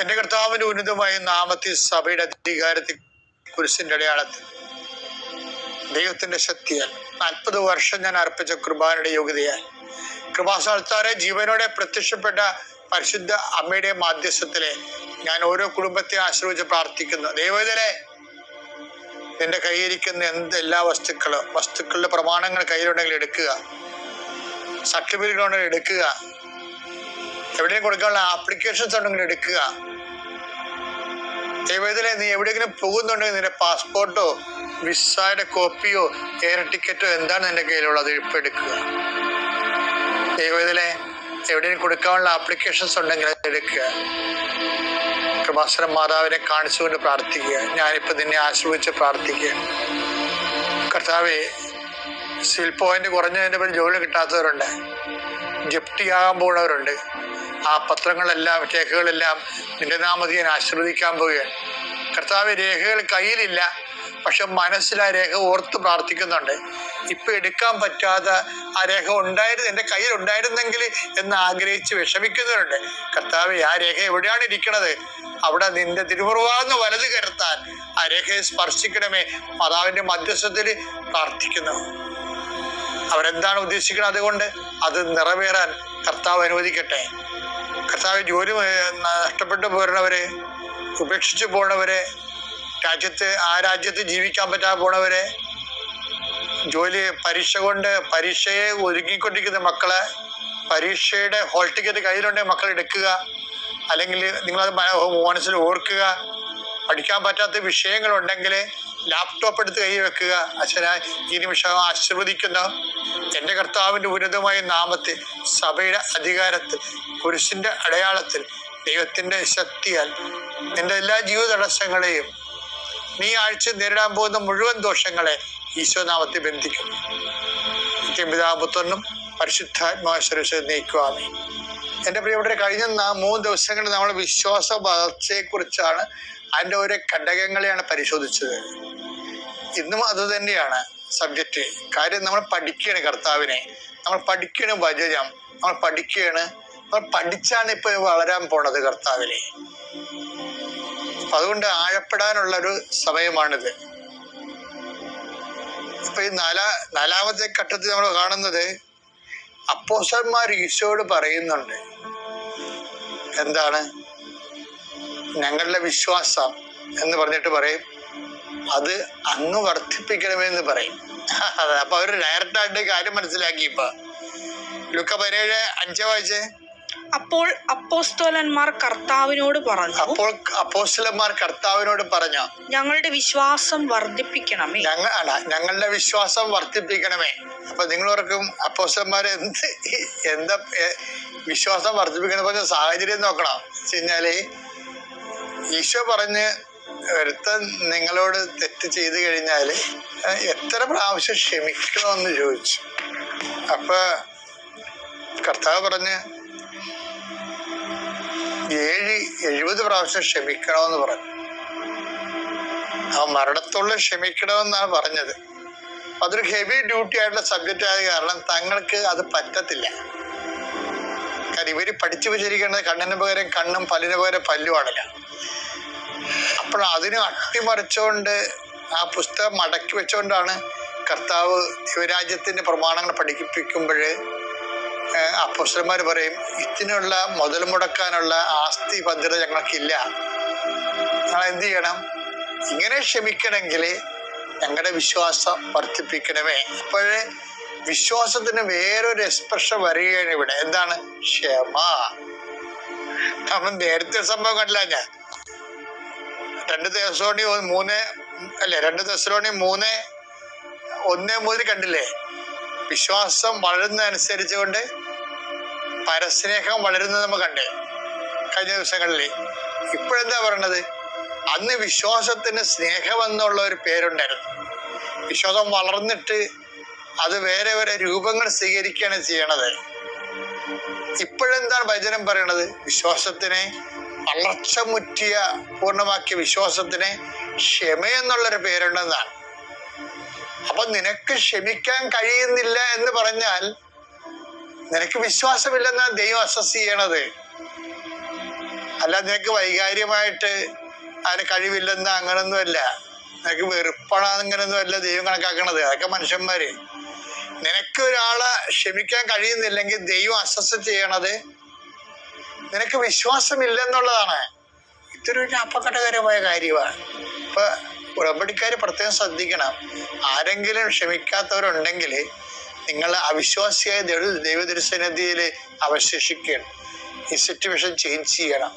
എന്റെ കർത്താവിന്റെ ഉന്നതമായ നാമത്തിൽ സഭയുടെ അധികാരത്തിൽ കുരിശിന്റെ അടയാളത്തിൽ. ദൈവത്തിന്റെ ശക്തിയാൽ നാൽപ്പത് വർഷം ഞാൻ അർപ്പിച്ച കൃപാനയുടെ യോഗ്യതയാൽ. കൃപാസാൽത്താരെ ജീവനോടെ പ്രത്യക്ഷപ്പെട്ട പരിശുദ്ധ അമ്മയുടെ മാധ്യസ്ഥത്തിലെ ഞാൻ ഓരോ കുടുംബത്തെ ആശ്രയിച്ച് പ്രാർത്ഥിക്കുന്നു. ദൈവത്തിലെ നിന്റെ കൈയിരിക്കുന്ന എന്ത് എല്ലാ വസ്തുക്കളും വസ്തുക്കളുടെ പ്രമാണങ്ങൾ കയ്യിലുണ്ടെങ്കിൽ എടുക്കുക. സർട്ടിഫിക്കറ്റ് ഉണ്ടെങ്കിൽ എടുക്കുക. എവിടെയും കൊടുക്കാനുള്ള ആപ്ലിക്കേഷൻസ് ഉണ്ടെങ്കിൽ എടുക്കുക. ദൈവത്തിലെ നീ എവിടെയെങ്കിലും പോകുന്നുണ്ടെങ്കിൽ നിന്റെ പാസ്പോർട്ടോ വിസയുടെ കോപ്പിയോ എയർ ടിക്കറ്റോ എന്താണ് നിന്റെ കയ്യിലുള്ളത്? ഇപ്പം എടുക്കുക. ദൈവത്തിലെ എവിടെയെങ്കിലും കൊടുക്കാനുള്ള ആപ്ലിക്കേഷൻസ് ഉണ്ടെങ്കിൽ അത് എടുക്കുക. കൃപാസനം മാതാവിനെ കാണിച്ചുകൊണ്ട് പ്രാർത്ഥിക്കുക. ഞാനിപ്പോൾ നിന്നെ ആശ്രയിച്ച് പ്രാർത്ഥിക്കുക. കർത്താവെ സിൽ പോയിന്റ് കുറഞ്ഞതിന്റെ പേര് ജോലി കിട്ടാത്തവരുണ്ട്. ജപ്തിയാകാൻ പോകുന്നവരുണ്ട് ആ പത്രങ്ങളെല്ലാം രേഖകളെല്ലാം നിന്റെ നാമത്തിൽ ഞാൻ പോവുകയാണ്. കർത്താവ് രേഖകൾ കയ്യിലില്ല പക്ഷെ മനസ്സിൽ ആ രേഖ ഓർത്ത് പ്രാർത്ഥിക്കുന്നുണ്ട്. ഇപ്പൊ എടുക്കാൻ പറ്റാത്ത ആ രേഖ ഉണ്ടായിരുന്നു എന്റെ കയ്യിൽ ഉണ്ടായിരുന്നെങ്കിൽ എന്ന് ആഗ്രഹിച്ച് വിഷമിക്കുന്നവരുണ്ട്. കർത്താവ് ആ രേഖ എവിടെയാണ് ഇരിക്കണത്? അവിടെ നിന്റെ തിരുമുറുവാന്ന് വലത് കരുത്താൻ ആ രേഖയെ സ്പർശിക്കണമേ. മാതാവിന്റെ മധ്യസ്ഥത്തിൽ പ്രാർത്ഥിക്കുന്നു. അവരെന്താണ് ഉദ്ദേശിക്കുന്നത് അതുകൊണ്ട്? അത് നിറവേറാൻ കർത്താവ് അനുവദിക്കട്ടെ. കർത്താവ് ജോലി നഷ്ടപ്പെട്ടു പോരുന്നവരെ ഉപേക്ഷിച്ച് പോണവരെ രാജ്യത്ത് ആ രാജ്യത്ത് ജീവിക്കാൻ പറ്റാതെ പോണവരെ ജോലി പരീക്ഷ കൊണ്ട് പരീക്ഷയെ ഒരുങ്ങിക്കൊണ്ടിരിക്കുന്ന മക്കളെ പരീക്ഷയുടെ ഹോൾ ടിക്കറ്റ് കയ്യിലുണ്ടെങ്കിൽ മക്കൾ എടുക്കുക. അല്ലെങ്കിൽ നിങ്ങളത് മന- മനസ്സിൽ ഓർക്കുക. പഠിക്കാൻ പറ്റാത്ത വിഷയങ്ങളുണ്ടെങ്കിൽ ലാപ്ടോപ്പ് എടുത്ത് കൈ വെക്കുക. അച്ഛനാ ഈ നിമിഷം ആശീർവദിക്കുന്നു. എന്റെ കർത്താവിന്റെ ഉന്നതമായ നാമത്തിൽ സഭയുടെ അധികാരത്തിൽ കുരിശിന്റെ അടയാളത്തിൽ ദൈവത്തിന്റെ ശക്തിയാൽ നിന്റെ എല്ലാ ജീവിത തടസ്സങ്ങളെയും നീ ആഴ്ച നേരിടാൻ പോകുന്ന മുഴുവൻ ദോഷങ്ങളെ ഈശോനാമത്തെ ബന്ധിക്കുന്നു. പിതാപുത്രനും പരിശുദ്ധാത്മാശ്വരസ് നീക്കുവാമി എന്റെ പ്രിയപ്പെട്ട കഴിഞ്ഞ മൂന്ന് ദിവസങ്ങളിൽ നമ്മൾ വിശ്വാസ വളർച്ചയെക്കുറിച്ചാണ് അതിന്റെ ഓരോ ഘടകങ്ങളെയാണ് പരിശോധിച്ചത്. ഇന്നും അത് തന്നെയാണ് സബ്ജക്റ്റ്. കാര്യം നമ്മൾ പഠിക്കുകയാണ് കർത്താവിനെ. നമ്മൾ പഠിക്കുകയാണ് വചനം. നമ്മൾ പഠിക്കുകയാണ് നമ്മൾ പഠിച്ചാണ് ഇപ്പൊ വളരാൻ പോണത് കർത്താവിനെ. അതുകൊണ്ട് ആഴപ്പെടാനുള്ള ഒരു സമയമാണിത്. ഇപ്പൊ ഈ നാലാ നാലാമത്തെ ഘട്ടത്തിൽ നമ്മൾ കാണുന്നത് അപ്പോസന്മാർ ഈശോയോട് പറയുന്നുണ്ട്. എന്താണ്? ഞങ്ങളുടെ വിശ്വാസം എന്ന് പറഞ്ഞിട്ട് പറയും. അത് അങ്ങ് വർദ്ധിപ്പിക്കണമെന്ന് പറയും. അപ്പൊ അവർ ഡയറക്റ്റായിട്ട് കാര്യം മനസ്സിലാക്കി ഇപ്പൊ. ലുക്ക പതിനേഴ് അഞ്ചോ വായിച്ചേ? അപ്പോൾ അപ്പോസ്തോലന്മാർ കർത്താവിനോട് പറഞ്ഞു അപ്പോൾ അപ്പോസ്തലന്മാർ കർത്താവിനോട് പറഞ്ഞു ഞങ്ങളുടെ വിശ്വാസം വർദ്ധിപ്പിക്കണമേ. ഞങ്ങൾ അല്ല ഞങ്ങളുടെ വിശ്വാസം വർദ്ധിപ്പിക്കണമേ. അപ്പൊ നിങ്ങളോർക്കും അപ്പോസ്റ്റന്മാർ എന്ത് എന്താ വിശ്വാസം വർദ്ധിപ്പിക്കണ പറഞ്ഞ സാഹചര്യം നോക്കണം. വെച്ചുകഴിഞ്ഞാൽ ഈശോ പറഞ്ഞ് ഒരുത്തൻ നിങ്ങളോട് തെറ്റ് ചെയ്തു കഴിഞ്ഞാൽ എത്ര പ്രാവശ്യം ക്ഷമിക്കണമെന്ന് ചോദിച്ചു. അപ്പൊ കർത്താവ് പറഞ്ഞ് എഴുപത് പ്രാവശ്യം ക്ഷമിക്കണമെന്ന് പറഞ്ഞു. ആ മരണത്തോളം ക്ഷമിക്കണമെന്നാണ് പറഞ്ഞത്. അതൊരു ഹെവി ഡ്യൂട്ടി ആയിട്ടുള്ള സബ്ജക്റ്റ് ആയ കാരണം തങ്ങൾക്ക് അത് പറ്റത്തില്ല. കാരണം ഇവർ പഠിച്ചു വെച്ചിരിക്കുന്നത് കണ്ണിന് പകരം കണ്ണും പല്ലിന് പകരം പല്ലുമാണല്ലോ അപ്പോൾ അതിന് അട്ടിമറിച്ചുകൊണ്ട് ആ പുസ്തകം മടക്കി വെച്ചുകൊണ്ടാണ് കർത്താവ് ദൈവരാജ്യത്തിന്റെ പ്രമാണങ്ങൾ പഠിപ്പിക്കുമ്പോൾ അപ്പോസ്റ്റന്മാർ പറയും ഇതിനുള്ള മുതൽ മുടക്കാനുള്ള ആസ്തി ഭദ്രത ഞങ്ങൾക്കില്ല. ഞങ്ങൾ എന്ത് ചെയ്യണം? ഇങ്ങനെ ക്ഷമിക്കണമെങ്കിൽ ഞങ്ങളുടെ വിശ്വാസം വർദ്ധിപ്പിക്കണമേ. അപ്പോഴേ വിശ്വാസത്തിന് വേറൊരു എക്സ്പ്രഷൻ വരികയാണ് ഇവിടെ. എന്താണ്? ക്ഷമ. നമ്മൾ നേരത്തെ സംഭവം കണ്ടില്ല ഞാൻ. രണ്ട് ദിവസോണി മൂന്ന് അല്ലെ രണ്ട് ദിവസോണി മൂന്ന് ഒന്നേ മുതൽ കണ്ടില്ലേ? വിശ്വാസം വളരുന്നതനുസരിച്ച് കൊണ്ട് പരസ്നേഹം വളരുന്നത് നമ്മൾ കണ്ടേ കഴിഞ്ഞ ദിവസങ്ങളിൽ. ഇപ്പോഴെന്താ പറയണത്? അന്ന് വിശ്വാസത്തിന് സ്നേഹം എന്നുള്ള ഒരു പേരുണ്ടായിരുന്നു. വിശ്വാസം വളർന്നിട്ട് അത് വേറെ വേറെ രൂപങ്ങൾ സ്വീകരിക്കുകയാണ് ചെയ്യണത്. ഇപ്പോഴെന്താണ് ഭജനം പറയണത്? വിശ്വാസത്തിനെ വളർച്ച മുറ്റിയ പൂർണമാക്കിയ വിശ്വാസത്തിന് ക്ഷമ എന്നുള്ളൊരു പേരുണ്ടെന്നാണ്. അപ്പൊ നിനക്ക് ക്ഷമിക്കാൻ കഴിയുന്നില്ല എന്ന് പറഞ്ഞാൽ നിനക്ക് വിശ്വാസമില്ലെന്നാണ് ദൈവം അസസ് ചെയ്യണത്. അല്ല നിനക്ക് വൈകാര്യമായിട്ട് അതിന് കഴിവില്ലെന്ന് അങ്ങനൊന്നുമല്ല നിനക്ക് വെറുപ്പാണ് അങ്ങനൊന്നും അല്ല ദൈവം കണക്കാക്കണത്. അതൊക്കെ മനുഷ്യന്മാര്. നിനക്ക് ഒരാളെ ക്ഷമിക്കാൻ കഴിയുന്നില്ലെങ്കിൽ ദൈവം അസസ് ചെയ്യണത് നിനക്ക് വിശ്വാസമില്ലെന്നുള്ളതാണ്. ഇതൊരു അപകടകരമായ കാര്യമാണ്. ഇപ്പൊ ഉടമ്പടിക്കാർ പ്രത്യേകം ശ്രദ്ധിക്കണം. ആരെങ്കിലും ക്ഷമിക്കാത്തവരുണ്ടെങ്കിൽ നിങ്ങൾ അവിശ്വാസിയായ ദൈവ ദൈവദൃസന്നിധിയിൽ അവശേഷിക്കണം ഈ സിറ്റുവേഷൻ ചേഞ്ച് ചെയ്യണം.